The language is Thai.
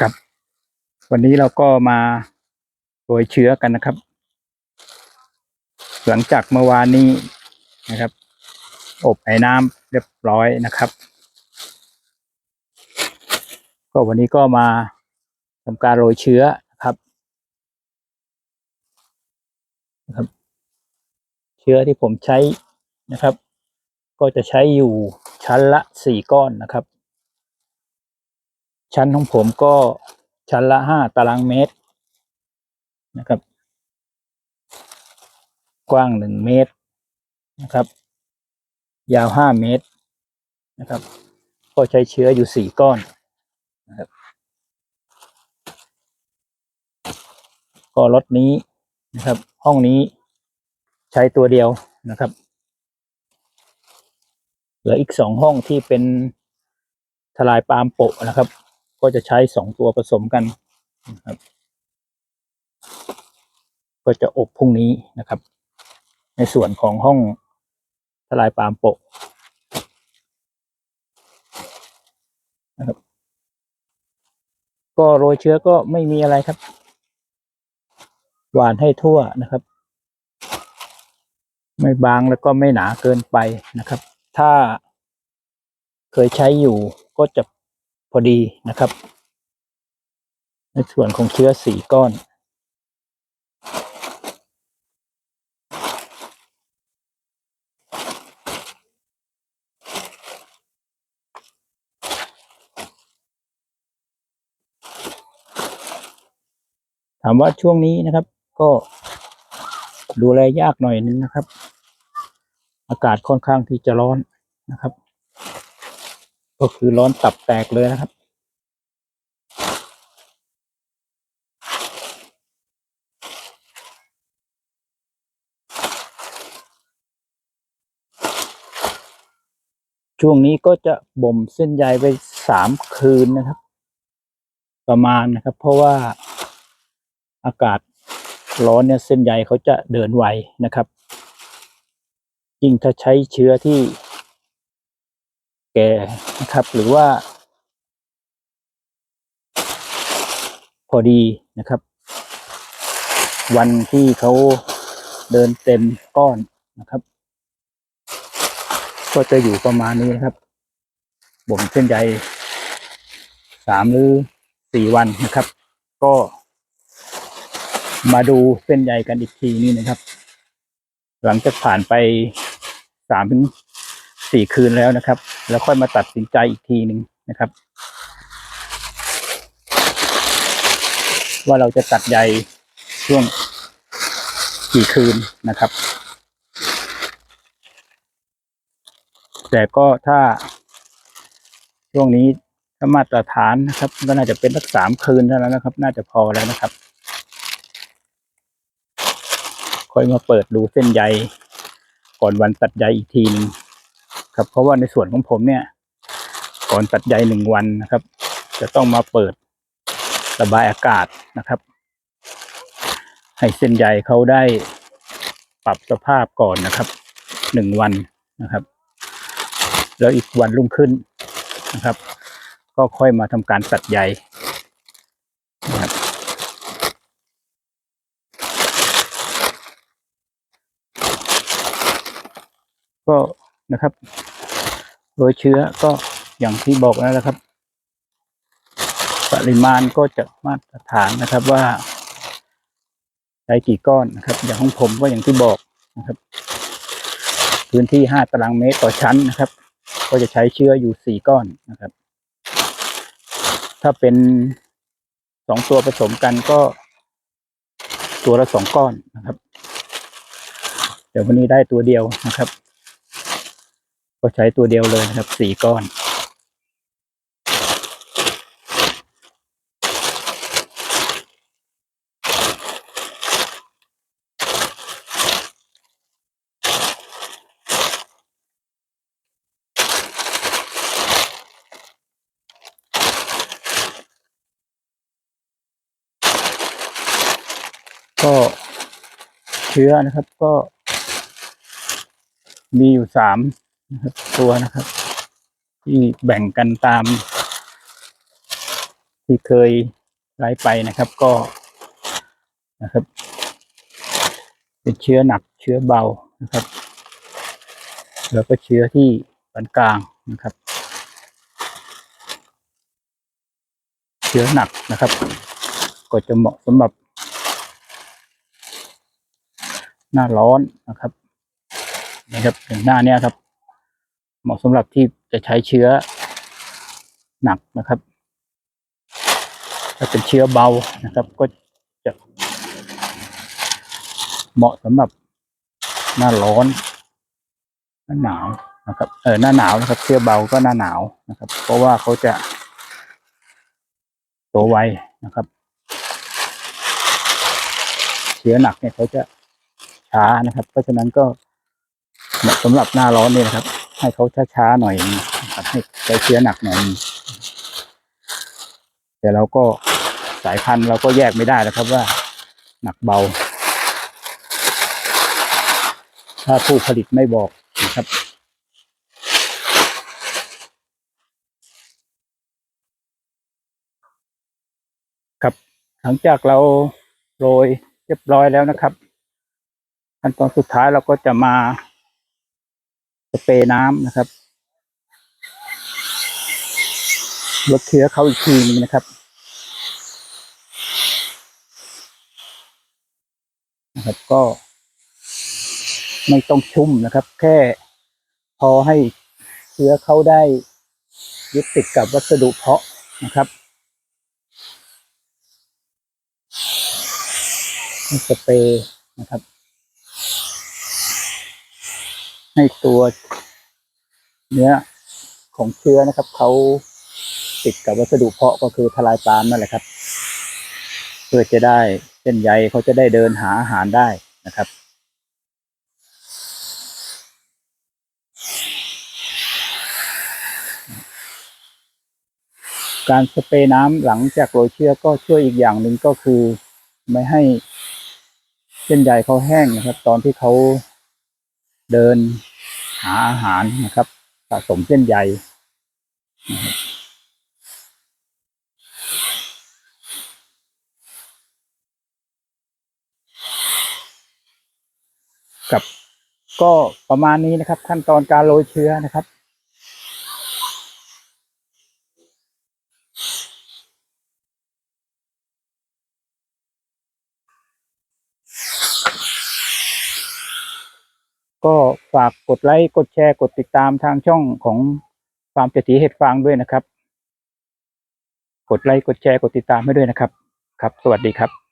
ครับ วันนี้เราก็มาโรยเชื้อกันนะครับ หลังจากเมื่อวานนี้นะครับ อบไอ้น้ำเรียบร้อยนะครับ ก็วันนี้ก็มาทำการโรยเชื้อนะครับนะครับ เชื้อที่ผมใช้นะครับ ก็จะใช้อยู่ชั้นละสี่ก้อนนะครับ ชั้นของผมก็ชั้นละห้าตารางเมตรนะครับ กว้างหนึ่งเมตรนะครับ ยาวห้าเมตรนะครับ ก็ใช้เชื้ออยู่สี่ก้อนนะครับก็รถนี้นะครับ ห้องนี้ใช้ตัวเดียวนะครับ เหลืออีกสองห้องที่เป็นทลายปาล์มโปะนะครับ ก็จะใช้สองตัวผสมกันนะครับ ก็จะอบพรุ่งนี้นะครับ ในส่วนของห้องทลายปาล์มโปะนะครับ ก็โรยเชื้อก็ไม่มีอะไรครับ หวานให้ทั่วนะครับ ไม่บางแล้วก็ไม่หนาเกินไปนะครับ ถ้าเคยใช้อยู่ก็จะ พอดีนะครับ ในส่วนของเชื้อสี่ก้อน ถามว่าช่วงนี้นะครับ ก็ดูแลยากหน่อยนึงนะครับ อากาศค่อนข้างที่จะร้อนนะครับ ก็คือร้อนตับแตกเลยนะครับ ช่วงนี้ก็จะบ่มเส้นใยไปสามคืนนะครับ ประมาณนะครับ เพราะว่าอากาศร้อนเนี่ยเส้นใยเขาจะเดินไวนะครับ ยิ่งถ้าใช้เชื้อที่ แก่นะครับ หรือว่า พอดีนะครับ วันที่เขาเดินเต็มก้อนนะครับ ก็จะอยู่ประมาณนี้นะครับบ่มเส้นใยสามหรือสี่วันนะครับ ก็มาดูเส้นใยกันอีกทีนี่นะครับ หลังจากผ่านไปสามถึงสี่คืนแล้วนะครับ แล้วค่อยมาตัดสินใจอีกทีหนึ่งนะครับ ว่าเราจะตัดใยช่วงกี่คืนนะครับ แต่ก็ถ้าช่วงนี้ถ้ามาตรฐานนะครับ ก็น่าจะเป็นสักสามคืนเท่านั้นนะครับ น่าจะพอแล้วนะครับ ค่อยมาเปิดดูเส้นใยก่อนวันตัดใยอีกทีหนึง ครับเพราะว่าในส่วนของผมเนี่ย ก่อนตัดใยหนึ่งวันนะครับ จะต้องมาเปิดระบายอากาศนะครับ ให้เส้นใยเขาได้ปรับสภาพก่อนนะครับหนึ่งวันนะครับ แล้วอีกวันรุ่งขึ้นนะครับ ก็ค่อยมาทำการตัดใยนะครับก็ นะครับ โดยเชื้อก็อย่างที่บอกแล้วนะครับ ปริมาณก็จะมาตรฐานนะครับว่าใช้กี่ก้อนนะครับ อย่างของผมก็อย่างที่บอกนะครับ พื้นที่ห้าตารางเมตรต่อชั้นนะครับ ก็จะใช้เชื้ออยู่สี่ก้อนนะครับ ถ้าเป็นสองตัวผสมกันก็ตัวละสองก้อนนะครับ เดี๋ยววันนี้ได้ตัวเดียวนะครับ ก็ใช้ตัวเดียวเลยนะครับสี่ก้อน ก็เชื้อนะครับก็มีอยู่สาม นะครับ ตัวนะครับที่แบ่งกันตาม ที่เคยไล่ไปนะครับ ก็นะครับ เป็นเชื้อหนักเชื้อเบานะครับ แล้วก็เชื้อที่ปานกลางนะครับ เชื้อหนักนะครับ ก็จะเหมาะสำหรับ หน้าร้อนนะครับนะครับอย่างหน้าเนี้ยครับ เหมาะสำหรับที่จะใช้เชื้อหนักนะครับ ถ้าเป็นเชื้อเบานะครับ ก็จะ เหมาะสำหรับหน้าร้อนหน้าหนาวนะครับ เออหน้าหนาวนะครับ เชื้อเบาก็หน้าหนาวนะครับ เพราะว่าเขาจะโตไวนะครับ เชื้อหนักเนี่ยเขาจะช้านะครับ เพราะฉะนั้นก็เหมาะสำหรับหน้าร้อนนี่นะครับ ให้เขาช้าๆหน่อยนะครับให้ใช้เชื้อหนักหน่อย แต่เราก็สายพันธุ์เราก็แยกไม่ได้นะครับว่าหนักเบา ถ้าผู้ผลิตไม่บอกนะครับครับหลังจากเราโรยเรียบร้อยแล้วนะครับ ขั้นตอนสุดท้ายเราก็จะมา สเปรย์น้ำนะครับลดเชื้อเขาอีกทีนึงนะครับนะครับก็ ไม่ต้องชุ่มนะครับ แค่พอให้เชื้อเขาได้ยึดติดกับวัสดุเพาะนะครับสเปรย์นะครับ ให้ตัวเนื้อของเชื้อนะครับเขาติดกับวัสดุเพาะก็คือทลายปาล์มนั่นแหละครับ เพื่อจะได้เส้นใยเขาจะได้เดินหาอาหารได้นะครับ การสเปรย์น้ำหลังจากโรยเชื้อก็ช่วยอีกอย่างหนึ่งก็คือไม่ให้เส้นใยเขาแห้งนะครับ ตอนที่เขา เดินหาอาหารนะครับสะสมเส้นใยกับก็ประมาณนี้นะครับ ขั้นตอนการโรยเชื้อนะครับ ก็ฝากกดไลค์กดแชร์กดติดตามทางช่องของฟาร์มเศรษฐีเห็ดฟางด้วยนะครับ กดไลค์กดแชร์กดติดตามให้ด้วยนะครับ ครับ สวัสดีครับ